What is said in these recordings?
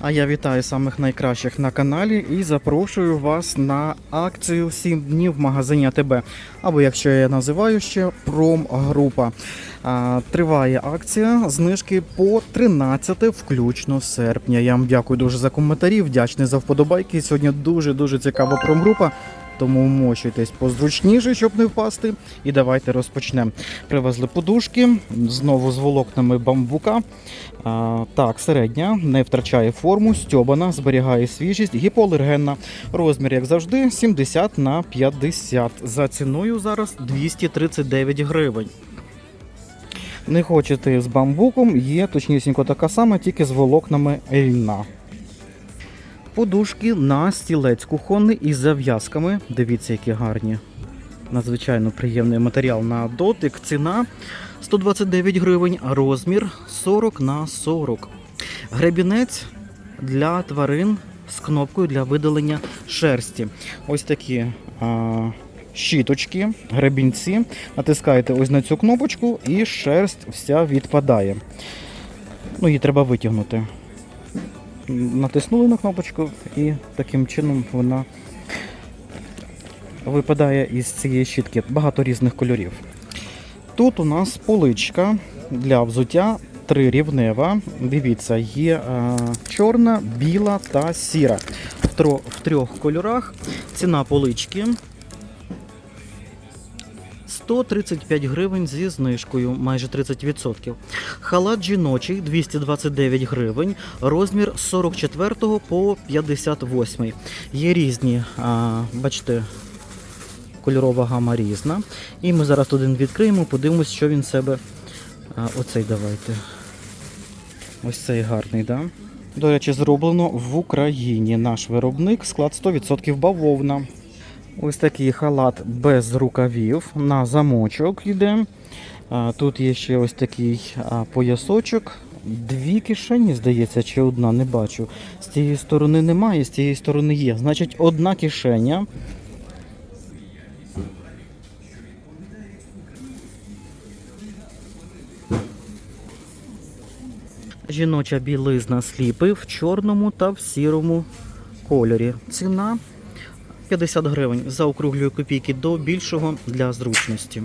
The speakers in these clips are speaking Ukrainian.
А я вітаю самих найкращих на каналі і запрошую вас на акцію 7 днів в магазині АТБ. Або якщо я називаю ще промгрупа. Триває акція знижки по 13 включно серпня. Я вам дякую дуже за коментарі, вдячний за вподобайки. Сьогодні дуже дуже цікава промгрупа. Тому вмощуйтесь позручніше, щоб не впасти. І давайте розпочнемо. Привезли подушки, знову з волокнами бамбука. А, так, середня, не втрачає форму, стьобана, зберігає свіжість, гіпоалергенна. Розмір, як завжди, 70 на 50. За ціною зараз 239 гривень. Не хочете з бамбуком, є точнісінько така сама, тільки з волокнами льна. Подушки на стілець кухонний із зав'язками. Дивіться, які гарні. Надзвичайно приємний матеріал на дотик. Ціна 129 гривень, а розмір 40 на 40. Гребінець для тварин з кнопкою для видалення шерсті. Ось такі а, щіточки, гребінці. Натискаєте ось на цю кнопочку і шерсть вся відпадає. Ну, її треба витягнути. Натиснули на кнопочку і таким чином вона випадає із цієї щітки. Багато різних кольорів. Тут у нас поличка для взуття трирівнева. Дивіться, є е, чорна, біла та сіра. В трьох кольорах. Ціна полички 135 гривень зі знижкою, майже 30%. Халат жіночий 229 гривень, розмір 44 по 58. Є різні, а, бачите, кольорова гама різна. І ми зараз один відкриємо, подивимось, що він себе. А, оцей давайте. Ось цей гарний, да? До речі, зроблено в Україні. Наш виробник склад 100% бавовна. Ось такий халат без рукавів на замочок йде. Тут є ще ось такий поясочок. Дві кишені, здається, чи одна, не бачу. З цієї сторони немає, з цієї сторони є. Значить, одна кишеня. Жіноча білизна сліпи в чорному та в сірому кольорі. Ціна 50 гривень. Заокруглюю копійки до більшого для зручності.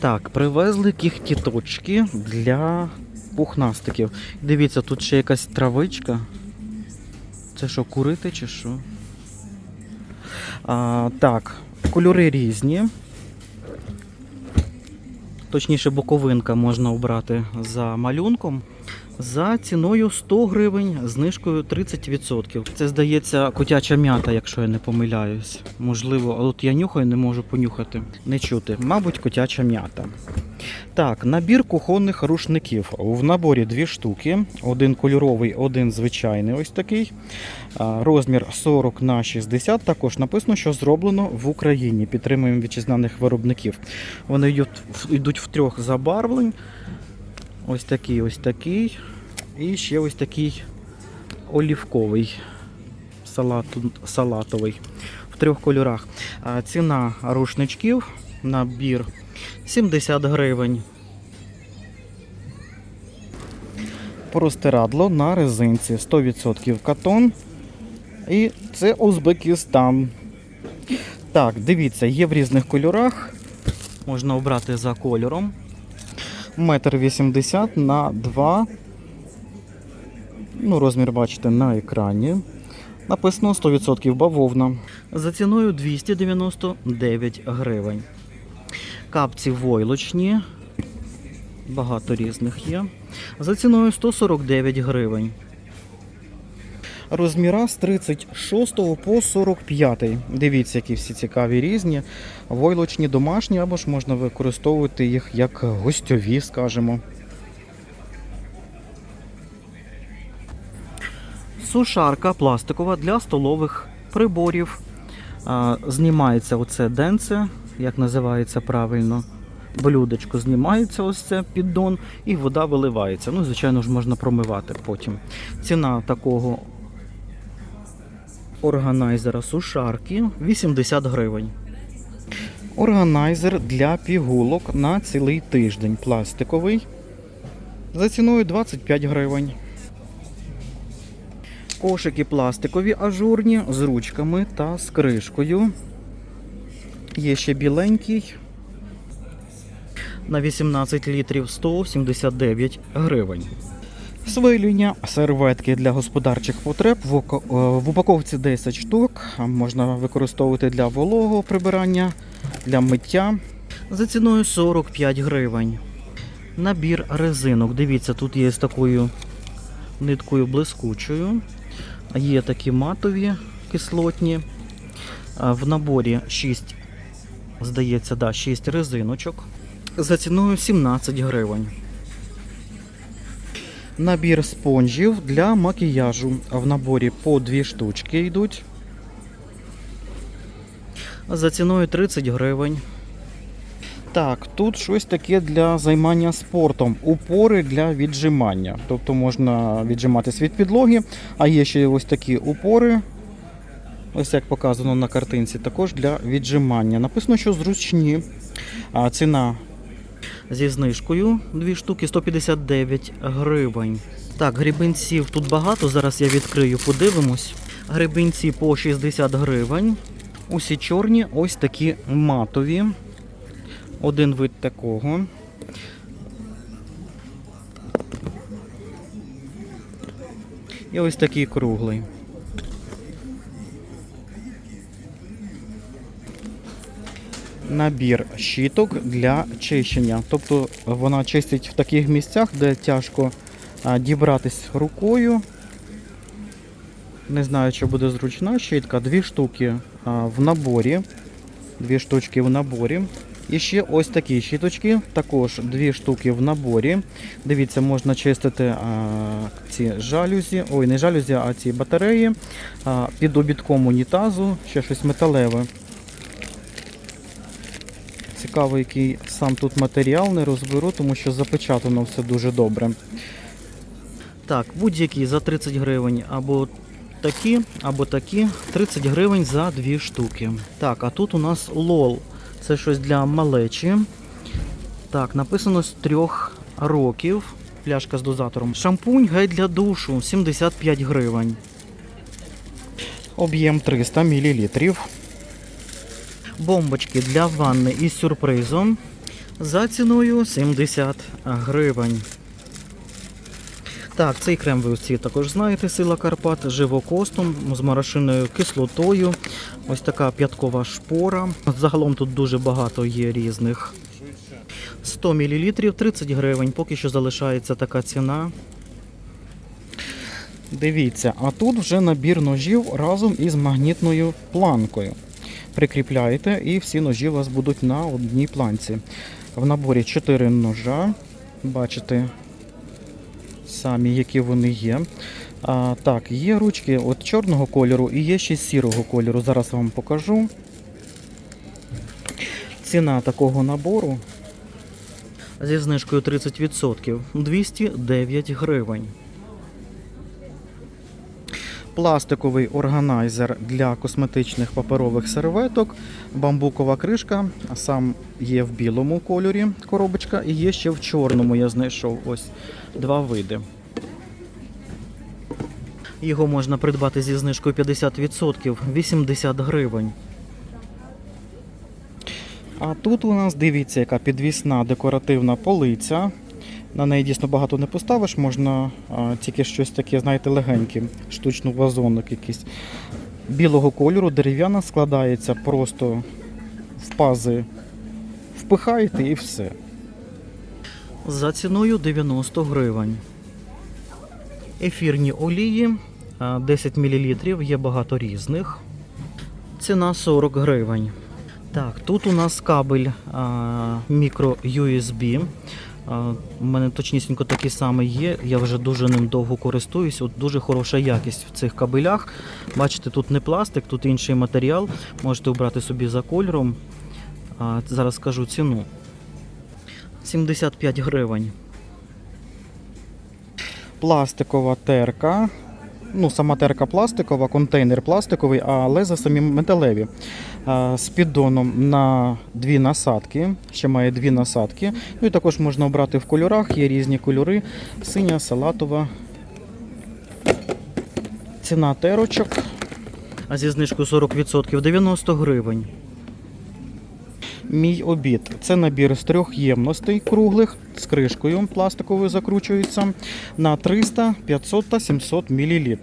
Так, привезли кіхтіточки для пухнастиків. Дивіться, тут ще якась травичка. Це що, курити чи що? А, так, кольори різні. Точніше, боковинка можна обрати за малюнком. За ціною 100 гривень, знижкою 30%. Це здається котяча м'ята, якщо я не помиляюсь. Можливо, от я нюхаю, не можу понюхати. Не чути. Мабуть, котяча м'ята. Так, набір кухонних рушників. В наборі дві штуки. Один кольоровий, один звичайний. Ось такий. Розмір 40 на 60. Також написано, що зроблено в Україні. Підтримуємо вітчизняних виробників. Вони йдуть, йдуть в трьох забарвлень. Ось такий, ось такий. І ще ось такий олівковий салату, салатовий в трьох кольорах. Ціна рушничків, набір 70 гривень. Простирадло на резинці 100% катон. І це Узбекистан. Так, дивіться, є в різних кольорах. Можна обрати за кольором. Метр вісімдесят на 2. Ну, розмір бачите на екрані. Написано 100% бавовна. За ціною 299 гривень. Капці войлочні. Багато різних є. За ціною 149 гривень. Розміра з 36 по 45. Дивіться, які всі цікаві різні. Войлочні домашні, або ж можна використовувати їх як гостьові, скажімо. Сушарка пластикова для столових приборів. Знімається оце денце, як називається правильно. Блюдечко знімається ось це піддон, і вода виливається. Ну, звичайно ж, можна промивати потім. Ціна такого органайзера сушарки 80 гривень. Органайзер для пігулок на цілий тиждень пластиковий за ціною 25 гривень. Кошики пластикові ажурні з ручками та з кришкою. Є ще біленький. На 18 літрів 179 гривень. Свилюння, серветки для господарчих потреб в е, упаковці 10 штук. Можна використовувати для вологого прибирання, для миття. За ціною 45 гривень. Набір резинок. Дивіться, тут є з такою ниткою блискучою. Є такі матові кислотні. В наборі 6, здається, да, 6 резиночок. За ціною 17 гривень. Набір спонжів для макіяжу. В наборі по 2 штучки йдуть. За ціною 30 гривень. Так, тут щось таке для займання спортом. Упори для віджимання. Тобто можна віджиматись від підлоги, а є ще ось такі упори. Ось як показано на картинці, також для віджимання. Написано, що зручні. А ціна зі знижкою дві штуки 159 гривень. Так, грібенців тут багато. Зараз я відкрию, подивимось. Гребінці по 60 гривень. Усі чорні, ось такі матові. Один вид такого. І ось такий круглий. Набір щіток для чищення. Тобто вона чистить в таких місцях, де тяжко дібратись рукою. Не знаю, чи буде зручна щітка. Дві штуки в наборі. Дві штучки в наборі. І ще ось такі щіточки, також дві штуки в наборі. Дивіться, можна чистити а, ці жалюзі, ой, не жалюзі, а ці батареї а, під обідком унітазу, ще щось металеве. Цікаво, який сам тут матеріал не розберу, тому що запечатано все дуже добре. Так, будь-які за 30 гривень або такі, або такі. 30 гривень за дві штуки. Так, а тут у нас лол. Це щось для малечі. Так, написано з трьох років. Пляшка з дозатором. Шампунь гель для душу 75 гривень. Об'єм 300 мл. Бомбочки для ванни із сюрпризом за ціною 70 гривень. Так, цей крем ви всі також знаєте, сила Карпат, живокостом з морошиною кислотою. Ось така п'яткова шпора. Загалом тут дуже багато є різних. 100 мл 30 гривень, поки що залишається така ціна. Дивіться, а тут вже набір ножів разом із магнітною планкою. Прикріпляєте і всі ножі у вас будуть на одній планці. В наборі 4 ножа. Бачите самі, які вони є. А, так, є ручки от чорного кольору і є ще сірого кольору. Зараз вам покажу. Ціна такого набору зі знижкою 30% 209 гривень. Пластиковий органайзер для косметичних паперових серветок, бамбукова кришка, сам є в білому кольорі коробочка і є ще в чорному. Я знайшов ось два види. Його можна придбати зі знижкою 50% 80 гривень. А тут у нас дивіться, яка підвісна декоративна полиця. На неї дійсно багато не поставиш, можна а, тільки щось таке, знаєте, легеньке, штучний вазонок якийсь. Білого кольору, дерев'яна складається, просто в пази впихаєте і все. За ціною 90 гривень. Ефірні олії 10 мл, є багато різних. Ціна 40 гривень. Так, тут у нас кабель мікро USB. У мене точнісінько такий самий є. Я вже дуже ним довго користуюсь. От дуже хороша якість в цих кабелях. Бачите, тут не пластик, тут інший матеріал. Можете обрати собі за кольором. Зараз скажу ціну. 75 гривень. Пластикова терка Ну, сама терка пластикова, контейнер пластиковий, а леза самі металеві. З піддоном на дві насадки. Ще має дві насадки. Ну і також можна обрати в кольорах, є різні кольори: синя, салатова. Ціна терочок. А зі знижкою 40% 90 гривень. Мій обід це набір з трьох ємностей круглих з кришкою пластиковою закручується на 300, 500 та 700 мл.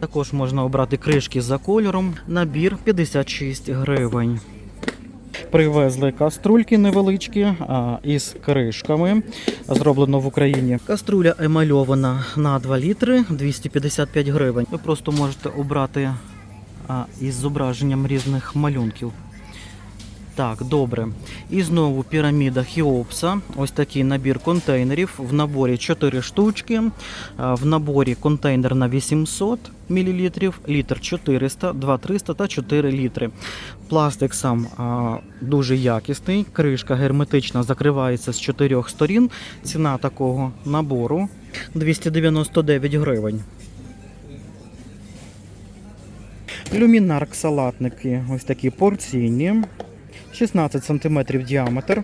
Також можна обрати кришки за кольором. Набір 56 гривень. Привезли каструльки невеличкі а, із кришками. Зроблено в Україні. Каструля емальована на 2 літри 255 гривень. Ви просто можете обрати а, із зображенням різних малюнків. Так, добре. І знову піраміда Хіопса. Ось такий набір контейнерів. В наборі 4 штучки. В наборі контейнер на 800 мл, літр 400, 2 300 та 4 літри. Пластик сам а, дуже якісний. Кришка герметична закривається з чотирьох сторін. Ціна такого набору 299 гривень. Люмінарк салатники, ось такі порційні. 16 см діаметр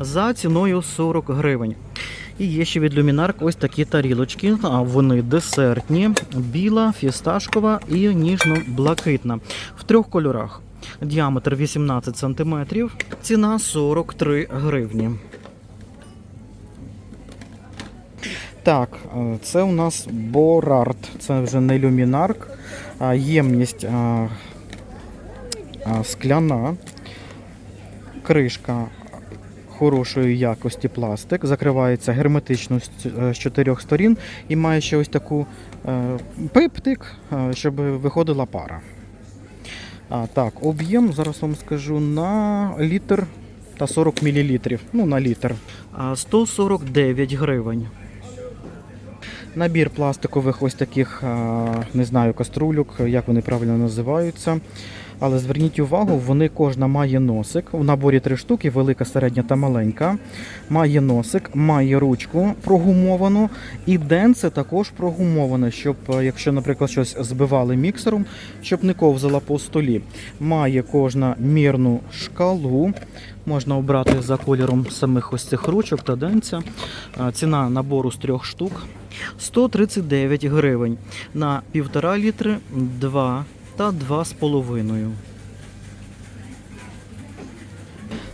за ціною 40 гривень. І є ще від Люмінарк ось такі тарілочки. А вони десертні, біла, фісташкова і ніжно-блакитна. В трьох кольорах. Діаметр 18 см, ціна 43 гривні. Так, е, це у нас Борард. Це вже не люмінарк, ємність скляна, кришка хорошої якості пластик, закривається герметично з е, чотирьох сторін і має ще ось таку е, пиптик, е, щоб виходила пара. А, так, об'єм, зараз вам скажу, на літр та 40 мл. Ну, на літр. 149 гривень. Набір пластикових ось таких, не знаю, каструлюк, як вони правильно називаються. Але зверніть увагу, вони кожна має носик. В наборі три штуки, велика, середня та маленька. Має носик, має ручку прогумовану, і денце також прогумоване, щоб, е, якщо, наприклад, щось збивали міксером, щоб не ковзала по столі. Має кожна мірну шкалу. Можна обрати за кольором самих ось цих ручок та денця. Ціна набору з трьох штук 139 гривень. На півтора літри 2 та 2,5.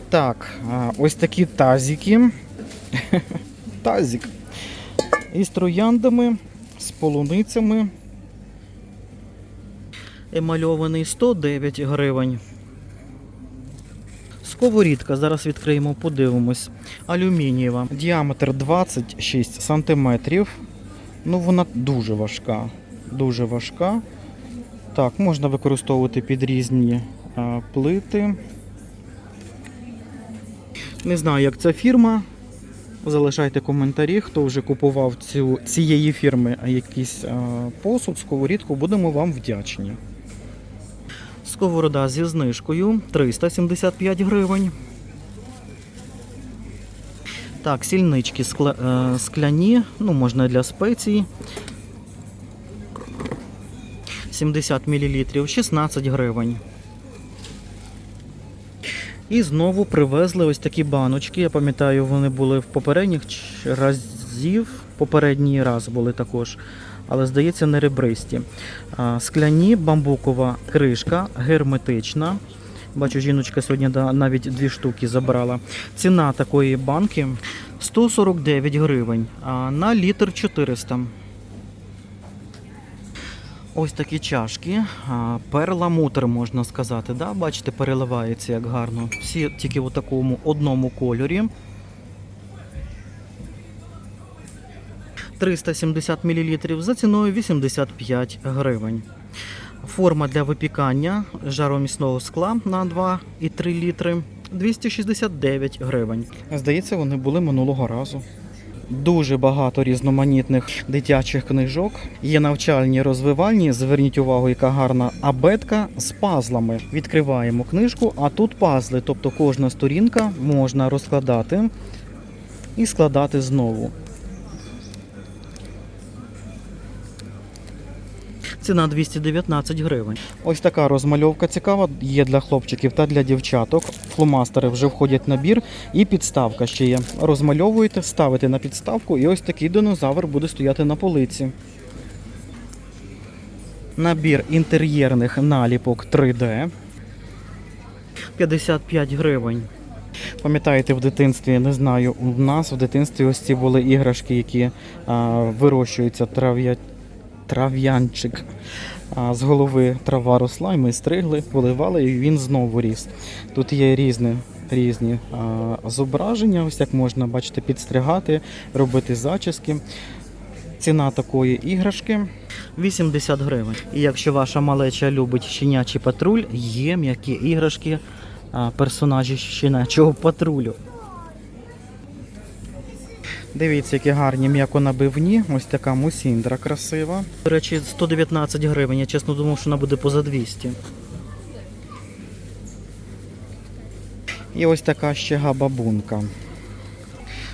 Так, ось такі тазики. Тазик. Із трояндами, з полуницями. Емальований 109 гривень. Сковорідка, зараз відкриємо, подивимось. Алюмінієва. Діаметр 26 см. Ну, вона дуже важка. Дуже важка. Так, можна використовувати під різні а, плити. Не знаю, як ця фірма. Залишайте коментарі, хто вже купував цю, цієї фірми якийсь а, посуд, сковорідку, будемо вам вдячні. Сковорода зі знижкою 375 гривень. Так, сільнички е, скляні, ну можна для спецій. 70 мл, 16 гривень. І знову привезли ось такі баночки. Я пам'ятаю, вони були в попередніх разів. Попередній раз були також, але здається, не ребристі. Скляні, бамбукова кришка, герметична. Бачу, жіночка сьогодні навіть дві штуки забрала. Ціна такої банки 149 гривень, а на літр 400. Ось такі чашки. Перламутр, можна сказати. Да? Бачите, переливається як гарно. Всі тільки в такому одному кольорі. 370 мл за ціною 85 гривень. Форма для випікання жаромісного скла на 2,3 літри 269 гривень. Здається, вони були минулого разу. Дуже багато різноманітних дитячих книжок. Є навчальні розвивальні. Зверніть увагу, яка гарна абетка з пазлами. Відкриваємо книжку, а тут пазли, тобто кожна сторінка можна розкладати і складати знову. Ціна 219 гривень. Ось така розмальовка цікава. Є для хлопчиків та для дівчаток. Фломастери вже входять в набір, і підставка ще є. Розмальовуєте, ставите на підставку, і ось такий динозавр буде стояти на полиці. Набір інтер'єрних наліпок 3D. 55 гривень. Пам'ятаєте, в дитинстві, не знаю, у нас в дитинстві ось ці були іграшки, які а, вирощуються трав'я... трав'янчик. З голови трава росла, і ми стригли, поливали, і він знову ріс. Тут є різні, різні а, зображення, ось як можна бачите, підстригати, робити зачіски. Ціна такої іграшки 80 гривень. І якщо ваша малеча любить щенячий патруль, є м'які іграшки персонажі щенячого патрулю. Дивіться, які гарні м'яконабивні. Ось така мусіндра красива. До речі, 119 гривень. Я чесно думав, що вона буде поза 200. І ось така ще габабунка.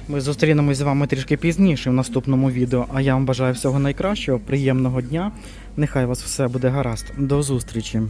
Ми зустрінемось з вами трішки пізніше в наступному відео. А я вам бажаю всього найкращого, приємного дня. Нехай у вас все буде гаразд. До зустрічі!